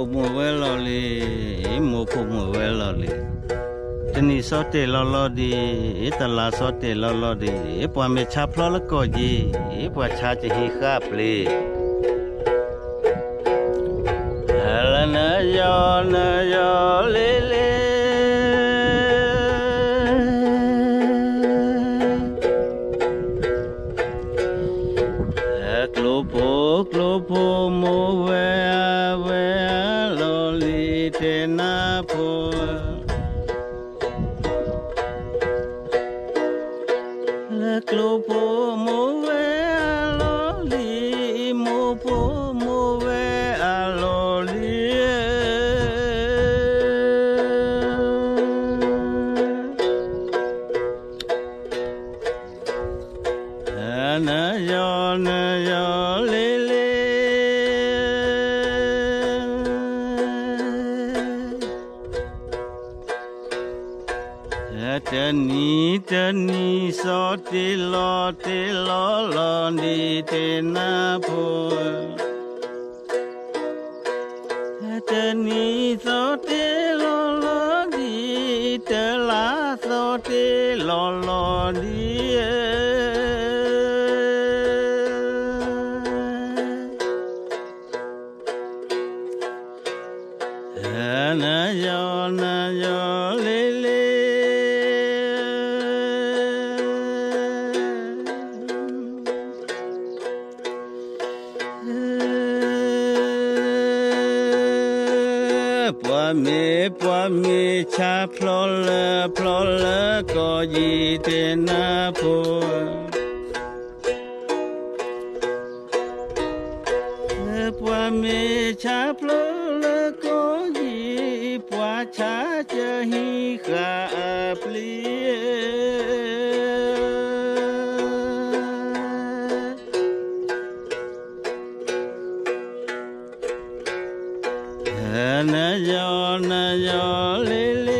ูมือเวลลีมูผูมือเวลลีตนีสอดเตลลอดีตลาสอดเตลลอดีปวามชาพลอละกอดีปวชาจะฮีข้าเปลีฮัลโหลนายอนายอ apple. La move aloli, aloli. Na yo na yo lele. เธอจะหนีจะหนีสอติลอติลอลอนดีเตนาพูเอจะหนีสอติลอลอดีเตลาสอติลอลอดีเอานายอนายอเลวเมปวเมชาพลอลพลอลก็ยีเตนาพูปวเมชาพลอลก็ยีปวชาจะหิขาเปลี่ย ja, le le.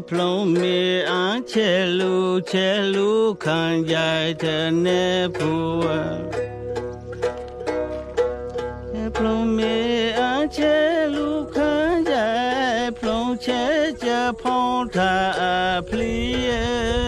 plume an chelu chelu kan jai te ne pua plume an chelu kan jai plum che che phong tha plie